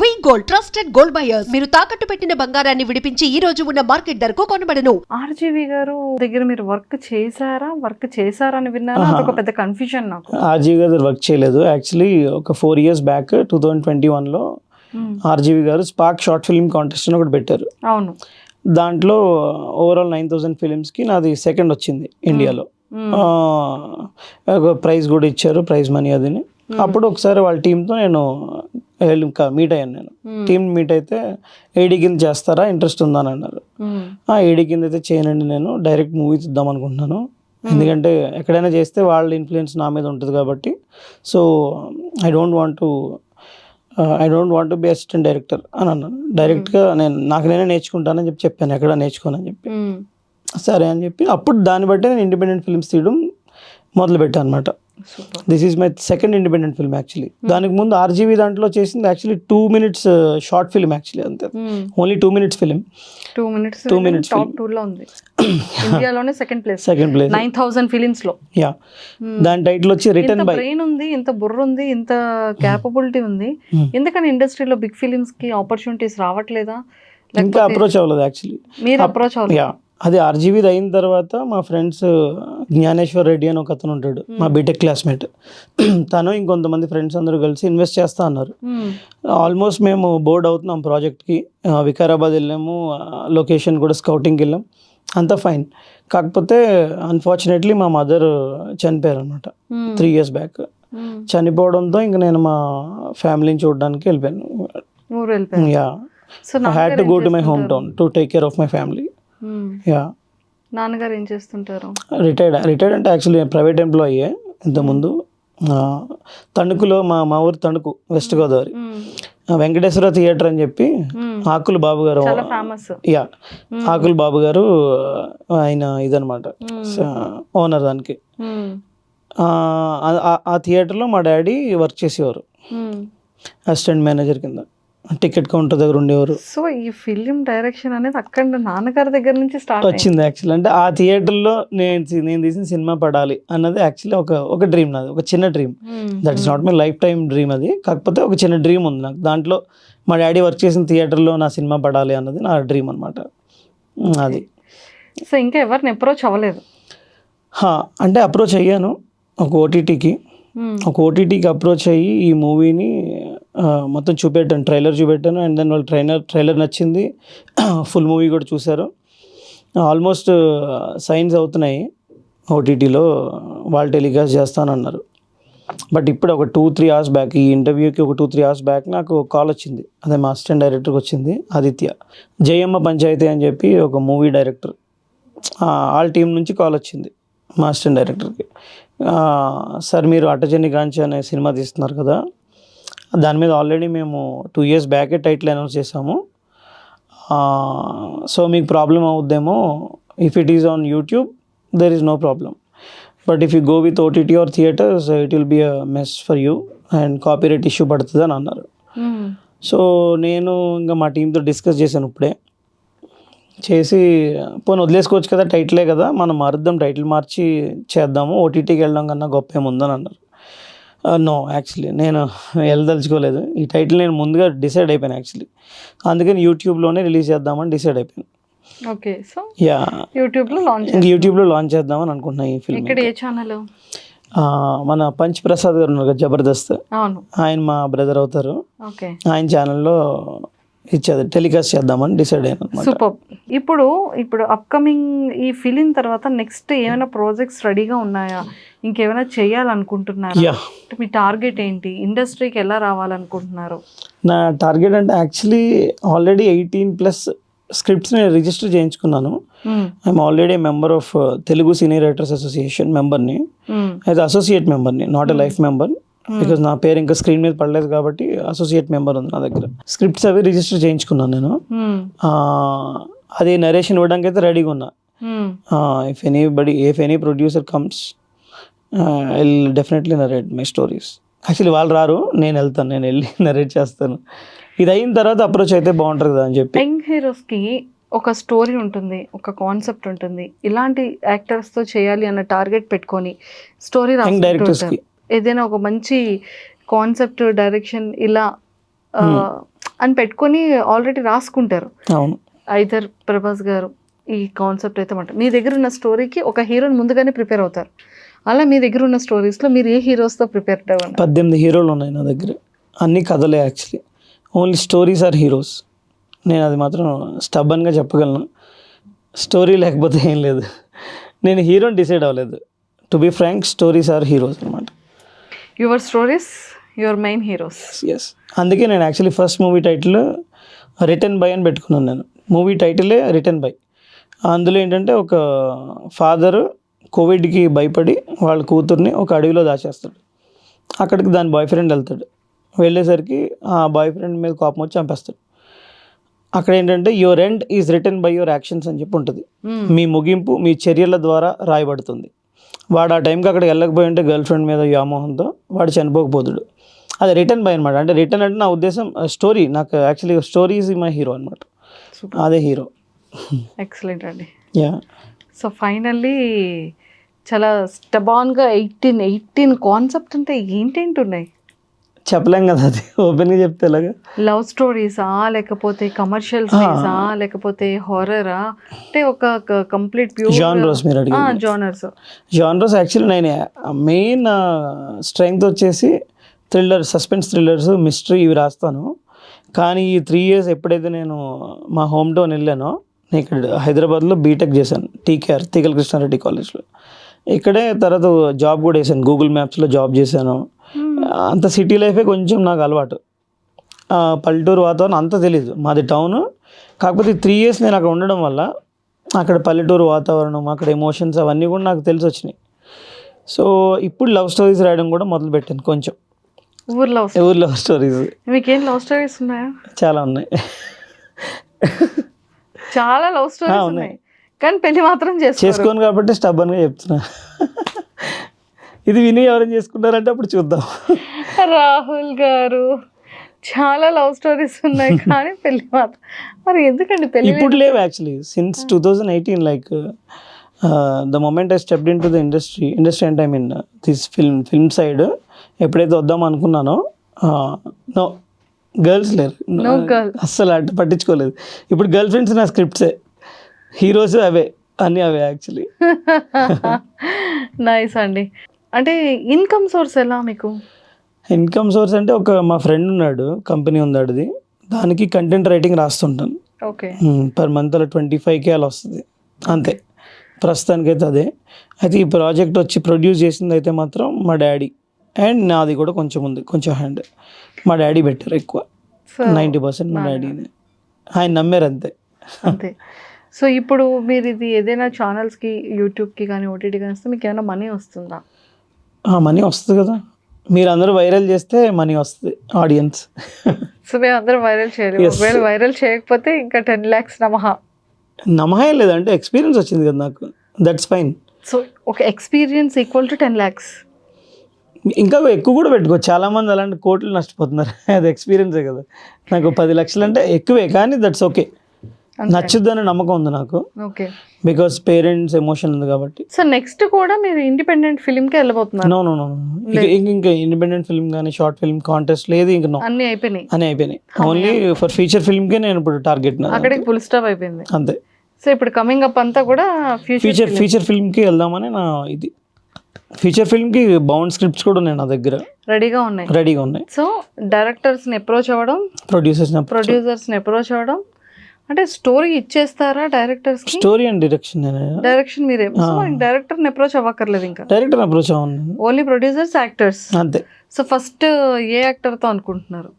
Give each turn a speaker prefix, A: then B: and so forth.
A: V Gold trusted gold buyers మీరు తాకట్టు పెట్టిన బంగారాన్ని విడిపించి ఈ రోజు ఉన్న మార్కెట్ ధరకు కొనబడను.
B: ఆర్జీవి గారు దగ్గర మీరు వర్క్ చేశారా? వర్క్ చేశారని విన్నాను. అదొక పెద్ద కన్ఫ్యూజన్ నాకు.
C: ఆర్జీవి గారు వర్క్ చేయలేదు. యాక్చువల్లీ ఒక four years back two thousand twenty వన్లో. ఆర్జీవి గారు స్పార్క్ షార్ట్ ఫిల్మ్ కాంటెస్ట్ అని ఒకటి పెట్టారు.
B: అవును.
C: దాంట్లో ఓవరాల్ నైన్ థౌసండ్ ఫిలిమ్స్కి నాది సెకండ్ వచ్చింది ఇండియాలో. ఒక ప్రైజ్ కూడా ఇచ్చారు ప్రైజ్ మనీ అదిని. అప్పుడు ఒకసారి వాళ్ళ టీంతో నేను వెళ్ళి మీట్ అయ్యాను నేను.
B: మ్మ్.
C: టీం మీట్ అయితే ఏడీ కింద చేస్తారా ఇంట్రెస్ట్ ఉందని అన్నారు.
B: మ్మ్.
C: ఆ ఏడీ కింద అయితే చేయనండి నేను డైరెక్ట్ మూవీ తీద్దాం అనుకుంటున్నాను. ఎందుకంటే ఎక్కడైనా చేస్తే వాళ్ళ ఇన్ఫ్లుయెన్స్ నా మీద ఉంటుంది కాబట్టి. So I don't want to I don't want be assistant director అని అన్నాను. డైరెక్ట్గా నేను నాకు నేనే నేర్చుకుంటానని చెప్పి చెప్పాను ఎక్కడ నేర్చుకోనని చెప్పి. సరే అని చెప్పి అప్పుడు దాన్ని బట్టి నేను ఇండిపెండెంట్ ఫిల్మ్స్ తీయడం మొదలు పెట్టాను అనమాట this is my second independent film actually దానికి ముందు ఆర్జీవీ దాంట్లో చేసింది actually two minutes short film actually అంతే. Only two minutes film
B: two minutes
C: Two minutes
B: top. Two లో ఉంది. ఇండియాలోనే second place
C: second place
B: nine thousand ఫిలిమ్స్లో
C: yeah దాని title వచ్చి రిటర్న్ బై
B: బ్రెయిన్ ఉంది ఇంత బుర్ర ఉంది ఇంత క్యాపబిలిటీ ఉంది.
C: Hmm.
B: ఎందుకని ఇండస్ట్రీలో బిగ్ ఫిలిమ్స్కి ఆపర్చునిటీస్ రావట్లేదా?
C: ఇంకా అప్రోచ్ అవ్వలేదు యాక్చువల్లీ
B: మీరు అప్రోచ్ అవ్వాలి
C: యా అది ఆర్జీవీది అయిన తర్వాత మా ఫ్రెండ్స్ జ్ఞానేశ్వర్ రెడ్డి అని ఒక అతను ఉంటాడు మా బీటెక్ క్లాస్మేట్ తను ఇంకొంతమంది ఫ్రెండ్స్ అందరూ కలిసి ఇన్వెస్ట్ చేస్తా అన్నారు. ఆల్మోస్ట్ మేము బోర్డ్ అవుతున్నాం ప్రాజెక్ట్కి వికారాబాద్ వెళ్ళాము లొకేషన్ కూడా స్కౌటింగ్కి వెళ్ళాం. అంతా ఫైన్ కాకపోతే అన్ఫార్చునేట్లీ మా మదర్ చనిపోయారు అనమాట. Three years back. చనిపోవడంతో ఇంక నేను మా ఫ్యామిలీని చూడడానికి వెళ్ళిపోయాను. Yeah had to go to my home town to take care of my family yeah
B: నాన్నగారు ఏం చేస్తుంటారు?
C: రిటైర్డ్ రిటైర్డ్ అంటే యాక్చువల్లీ ప్రైవేట్ ఎంప్లాయీ ఇంతకుముందు. తణుకులో మా మా ఊరు తణుకు వెస్ట్ గోదావరి
B: మ్మ్.
C: ఆ, వెంకటేశ్వర థియేటర్ అని చెప్పి. ఆకులు బాబు గారు యా ఆకులు బాబు గారు ఆయన ఇదనమాట ఓనర్ దానికి. ఆ థియేటర్లో మా డాడీ వర్క్ చేసేవారు. అసిస్టెంట్ మేనేజర్ కింద. టికెట్ కౌంటర్ దగ్గర ఉండేవారు.
B: సో ఈ ఫిలిం డైరెక్షన్ అనేది అక్కడ నాన్నగారి దగ్గర నుంచి స్టార్ట్
C: వచ్చింది యాక్చువల్ అంటే ఆ థియేటర్లో నేను నేను తీసిన సినిమా పడాలి అన్నది యాక్చువల్లీ ఒక ఒక డ్రీమ్ నాది ఒక చిన్న dream that is not my life time dream అది. కాకపోతే ఒక చిన్న డ్రీమ్ ఉంది నాకు. దాంట్లో మా డాడీ వర్క్ చేసిన థియేటర్లో నా సినిమా పడాలి అన్నది నా డ్రీమ్ అనమాట అది.
B: సో ఇంకా ఎవరిని అప్రోచ్ అవ్వలేదు.
C: హా, అంటే అప్రోచ్ అయ్యాను ఒక ఓటీటీకి. ఒక ఓటీటీకి అప్రోచ్ అయ్యి ఈ మూవీని మొత్తం చూపెట్టాను ట్రైలర్ చూపెట్టాను. అండ్ దెన్ వాళ్ళు ట్రైలర్ ట్రైలర్ నచ్చింది. ఫుల్ మూవీ కూడా చూశారు. ఆల్మోస్ట్ సైన్స్ అవుతున్నాయి. ఓటీటీలో వాళ్ళు టెలికాస్ట్ చేస్తానన్నారు. బట్ ఇప్పుడు ఒక టూ త్రీ అవర్స్ బ్యాక్ ఈ ఇంటర్వ్యూకి ఒక టూ త్రీ అవర్స్ బ్యాక్ నాకు కాల్ వచ్చింది. అదే మా అసిస్టెంట్ డైరెక్టర్కి వచ్చింది ఆదిత్య. జయమ్మ పంచాయతీ అని చెప్పి ఒక మూవీ డైరెక్టర్. ఆల్ టీం నుంచి కాల్ వచ్చింది మా అసిస్టెంట్ డైరెక్టర్కి. సార్ మీరు అటజని గాంచి అనే సినిమా తీస్తున్నారు కదా. దాని మీద ఆల్రెడీ మేము టూ ఇయర్స్ బ్యాకే టైటిల్ అనౌన్స్ చేసాము సో మీకు problem అవుద్దేమో if it is on YouTube there is no problem but if you go with OTT or theatres it will be a mess for you and copyright issue పడుతుంది అని అన్నారు.
B: మ్మ్.
C: So నేను ఇంకా మా టీంతో discuss చేశాను ఇప్పుడే. చేసి పోనీ వదిలేసుకోవచ్చు కదా టైటిలే కదా మనం మారుద్దాం టైటిల్ మార్చి చేద్దాము ఓటీటీకి వెళ్ళడం కన్నా గొప్ప ఏముందని అన్నారు. నో యాక్చువల్లీ నేను వెళ్ళదలుచుకోలేదు. ఈ టైటిల్ నేను ముందుగా డిసైడ్ అయిపోయాను యాక్చువల్లీ అందుకని యూట్యూబ్లోనే రిలీజ్ చేద్దామని డిసైడ్ అయిపోయాను.
B: ఓకే సో
C: యా
B: యూట్యూబ్లో లాంచ్
C: యూట్యూబ్లో లాంచ్ చేద్దామని అనుకుంటున్నాను ఈ ఫిల్మ్
B: ఇక్కడ ఏ ఛానల్
C: మన పంచ్ ప్రసాద్ గారు ఉన్నారు కదా జబర్దస్త్
B: అవును.
C: ఆయన మా బ్రదర్ అవుతారు.
B: ఓకే
C: ఆయన ఛానల్లో ఇచ్చేది టెలికాస్ట్ చేద్దామని డిసైడ్ అయ్యాను
B: సూపర్ ఇప్పుడు ఇప్పుడు అప్కమింగ్ ఈ ఫిలిం తర్వాత నెక్స్ట్ ఏమైనా ప్రాజెక్ట్స్ రెడీగా ఉన్నాయా? ఇంకేమైనా చేయాలనుకుంటున్నారా? మీ టార్గెట్ ఏంటి? ఇండస్ట్రీకి ఎలా రావాలనుకుంటున్నారు?
C: నా టార్గెట్ అంటే actually already eighteen plus scripts నేను రిజిస్టర్ చేయించుకున్నాను. I'm already member of Telugu senior writers association మెంబర్ని. అయితే associate మెంబర్ని not a life member because నా పేరు ఇంకా స్క్రీన్ మీద పడలేదు కాబట్టి అసోసియేట్ మెంబర్ ఉంది నా దగ్గర. స్క్రిప్ట్స్ అవి రిజిస్టర్ చేయించుకున్నాను నేను. ఆ, అది నరేషన్ ఇవ్వడానికి అయితే రెడీగా ఉన్నా. If anybody if any producer comes I definitely narrate my stories actually వాళ్ళు రారు నేను వెళ్తాను నేను వెళ్ళి నరేట్ చేస్తాను. ఇది అయిన తర్వాత అప్రోచ్ అయితే బాగుంటుంది కదా అని చెప్పి.
B: యంగ్ హీరోస్కి ఒక స్టోరీ ఉంటుంది ఒక కాన్సెప్ట్ ఉంటుంది. ఇలాంటి యాక్టర్స్తో చేయాలి అన్న టార్గెట్ పెట్టుకొని స్టోరీ
C: యంగ్ డైరెక్టర్స్కి.
B: ఏదైనా ఒక మంచి కాన్సెప్ట్ డైరెక్షన్ ఇలా ఆ, అని పెట్టుకొని ఆల్రెడీ రాసుకుంటారు.
C: అవును.
B: ఐదర్ ప్రభాస్ గారు ఈ కాన్సెప్ట్ అయితే మాట. మీ దగ్గర ఉన్న స్టోరీకి ఒక హీరోని ముందుగానే ప్రిపేర్ అవుతారు. అలా మీ దగ్గర ఉన్న స్టోరీస్లో మీరు ఏ హీరోస్తో ప్రిపేర్ అవ్వండి
C: పద్దెనిమిది హీరోలు ఉన్నాయి నా దగ్గర. అన్ని కథలే actually only stories are heroes నేను అది మాత్రం స్టబ్బన్గా చెప్పగలను. స్టోరీ లేకపోతే ఏం లేదు. నేను హీరోని డిసైడ్ అవ్వలేదు. To be frank stories are heroes అనమాట
B: your stories your main heroes
C: yes అందుకే నేను actually first movie title return by అని పెట్టుకున్నాను నేను. మూవీ టైటిలే రిటర్న్ బై. అందులో ఏంటంటే ఒక ఫాదరు కోవిడ్కి భయపడి వాళ్ళ కూతుర్ని ఒక అడవిలో దాచేస్తాడు. అక్కడికి దాని బాయ్ ఫ్రెండ్ వెళ్తాడు. వెళ్ళేసరికి ఆ బాయ్ ఫ్రెండ్ మీద కోపం వచ్చి చంపేస్తాడు. అక్కడ ఏంటంటే your end is return by your actions అని చెప్పి ఉంటుంది. మీ ముగింపు మీ చర్యల ద్వారా రాయబడుతుంది. వాడు ఆ టైంకి అక్కడికి వెళ్ళకపోయి ఉంటే గర్ల్ ఫ్రెండ్ మీద వ్యామోహంతో వాడు చనిపోకపోతాడు అది రిటర్న్ బై అనమాట అంటే రిటర్న్ అంటే నా ఉద్దేశం స్టోరీ నాకు actually story is my hero అనమాట అదే హీరో.
B: ఎక్సలెంట్ అండి.
C: యా
B: సో ఫైనల్లీ చాలా స్టబాన్గా ఎయిటీన్ ఎయిటీన్ కాన్సెప్ట్ అంటే ఏంటేంటి ఉన్నాయి?
C: చెప్పలేం కదా అది. ఓపెన్గా చెప్తే ఎలాగా?
B: లవ్ స్టోరీసా లేకపోతే కమర్షియల్ స్టోరీసా లేకపోతే హారరా అంటే ఒక కంప్లీట్ ప్యూర్
C: Genres మీరు అడిగింది.
B: జానర్స్
C: జానర్స్ యాక్చువల్లీ నేను. మెయిన్ స్ట్రెంగ్త్ వచ్చేసి థ్రిల్లర్ సస్పెన్స్ థ్రిల్లర్స్ మిస్టరీ ఇవి రాస్తాను. కానీ ఈ త్రీ ఇయర్స్ ఎప్పుడైతే నేను మా హోమ్ టౌన్ వెళ్ళానో నేను ఇక్కడ హైదరాబాద్లో బీటెక్ చేశాను టీకేఆర్ తీగల కృష్ణారెడ్డి కాలేజ్లో. ఇక్కడే తర్వాత జాబ్ కూడా వేసాను గూగుల్ మ్యాప్స్లో జాబ్ చేశాను. అంత సిటీ లైఫే కొంచెం నాకు అలవాటు. పల్లెటూరు వాతావరణం అంత తెలియదు మాది టౌన్ కాకపోతే త్రీ ఇయర్స్ నేను అక్కడ ఉండడం వల్ల అక్కడ పల్లెటూరు వాతావరణం అక్కడ ఎమోషన్స్ అవన్నీ కూడా నాకు తెలిసి వచ్చినాయి సో ఇప్పుడు లవ్ స్టోరీస్ రాయడం కూడా మొదలు పెట్టాను కొంచెం.
B: ఊర్ లవ్
C: ఎవరు లవ్ స్టోరీస్
B: మీకేం లవ్ స్టోరీస్ ఉన్నాయా?
C: చాలా ఉన్నాయి.
B: చాలా లవ్ స్టోరీస్
C: ఉన్నాయి.
B: కానీ పెళ్ళి మాత్రం
C: చేసుకోను కాబట్టి స్టబ్బన్గా చెప్తున్నా. ఇది విని ఎవరైనా చేసుకుంటారంటే అప్పుడు చూద్దాం.
B: రాహుల్ గారు చాలా లవ్ స్టోరీస్ ఉన్నాయి కానీ పెళ్ళి మాత్రం మరి ఎందుకండి పెళ్ళి
C: ఇప్పుడు లేవు actually since two thousand eighteen like the moment I stepped into the industry industry అంటే I mean this film film side ఎప్పుడైతే వద్దాం అనుకున్నానో నో గర్ల్స్ లేరు. అస్సలు అటు పట్టించుకోలేదు. ఇప్పుడు గర్ల్ ఫ్రెండ్స్ నా స్క్రిప్ట్సే హీరోస్ అవే అన్నీ అవే యాక్చువల్లీ
B: నైస్ అండి. అంటే ఇన్కమ్ సోర్స్ ఎలా మీకు?
C: ఇన్కమ్ సోర్స్ అంటే ఒక మా ఫ్రెండ్ ఉన్నాడు కంపెనీ ఉంది ఆడిది దానికి కంటెంట్ రైటింగ్ రాస్తుంటాను
B: ఓకే
C: పర్ మంత్ అలా ట్వంటీ ఫైవ్ కే అలా వస్తుంది. అంతే. ప్రస్తుతానికైతే అదే. అయితే ఈ ప్రాజెక్ట్ వచ్చి ప్రొడ్యూస్ చేసింది అయితే మాత్రం మా డాడీ అండ్ నాది కూడా కొంచెం ఉంది కొంచెం హ్యాండ్ మా డాడీ బెటర్ ఎక్కువ. నైంటీ పర్సెంట్ మా డాడీనే. ఆయన నమ్మారు అంతే.
B: అంతే. సో ఇప్పుడు మీరు ఇది ఏదైనా ఛానల్స్కి యూట్యూబ్కి కానీ ఓటీటీ కానీ వస్తే మీకు ఏమైనా మనీ వస్తుందా?
C: మనీ వస్తుంది కదా. మీరు అందరూ వైరల్ చేస్తే మనీ వస్తుంది ఆడియన్స్
B: సో మేము అందరం వైరల్. ఒకవేళ వైరల్ చేయకపోతే ఇంకా టెన్ ల్యాక్స్ నమహ.
C: నమ్మకం లేదు అంటే ఎక్స్పీరియన్స్ వచ్చింది కదా నాకు. దట్స్ ఫైన్
B: సో ఒక experience equal to ten lakhs
C: ఇంకా ఎక్కువ కూడా పెట్టుకో. చాలా మంది అలాంటి కోట్లు నష్టపోతున్నారు. అది ఎక్స్పీరియన్సే కదా. నాకు పది లక్షలు అంటే ఎక్కువే కానీ దట్స్ ఓకే నచ్చుద్దనే నమ్మకం ఉంది నాకు.
B: ఓకే
C: బికాస్ పేరెంట్స్ ఎమోషన్ ఉంది కాబట్టి.
B: సో నెక్స్ట్ కూడా మీరు ఇండిపెండెంట్ ఫిల్మ్కి వెళ్ళబోతున్నారు.
C: నో నో నో ఇంకా ఇండిపెండెంట్ ఫిల్మ్ కానీ షార్ట్ ఫిల్మ్ కాంటెస్ట్ లేదు ఇంకా నో
B: అన్నీ అయిపోయినాయి.
C: అని అయిపోయినాయి. ఓన్లీ ఫర్ ఫీచర్ ఫిల్మ్కే నేను ఇప్పుడు టార్గెట్
B: అక్కడికి ఫుల్ స్టాప్ అయిపోయింది.
C: అంతే.
B: సో ఇప్పుడు కమింగ్ అప్ అంతా కూడా ఫ్యూచర్
C: ఫీచర్ ఫీచర్ ఫిల్మ్కి వెళ్దామని నా ఇది. ఫీచర్ ఫిల్మ్కి బౌండ్ స్క్రిప్ట్స్ కూడా ఉన్నాయి నా దగ్గర.
B: రెడీగా ఉన్నాయి.
C: రెడీగా ఉన్నాయి.
B: సో డైరెక్టర్స్ని అప్రోచ్ అవ్వడం
C: ప్రొడ్యూసర్స్
B: ప్రొడ్యూసర్స్ని అప్రోచ్ అవ్వడం. అంటే స్టోరీ ఇచ్చేస్తారా డైరెక్టర్స్కి
C: స్టోరీ అండ్ డైరెక్షన్ నేను?
B: డైరెక్షన్ మీరే. డైరెక్టర్ని అప్రోచ్ అవ్వక్కర్లేదు ఇంకా.
C: డైరెక్టర్ అప్రోచ్ అవ్వను
B: ఓన్లీ ప్రొడ్యూసర్స్ యాక్టర్స్
C: అంతే.
B: సో ఫస్ట్ ఏ యాక్టర్తో అనుకుంటున్నారు?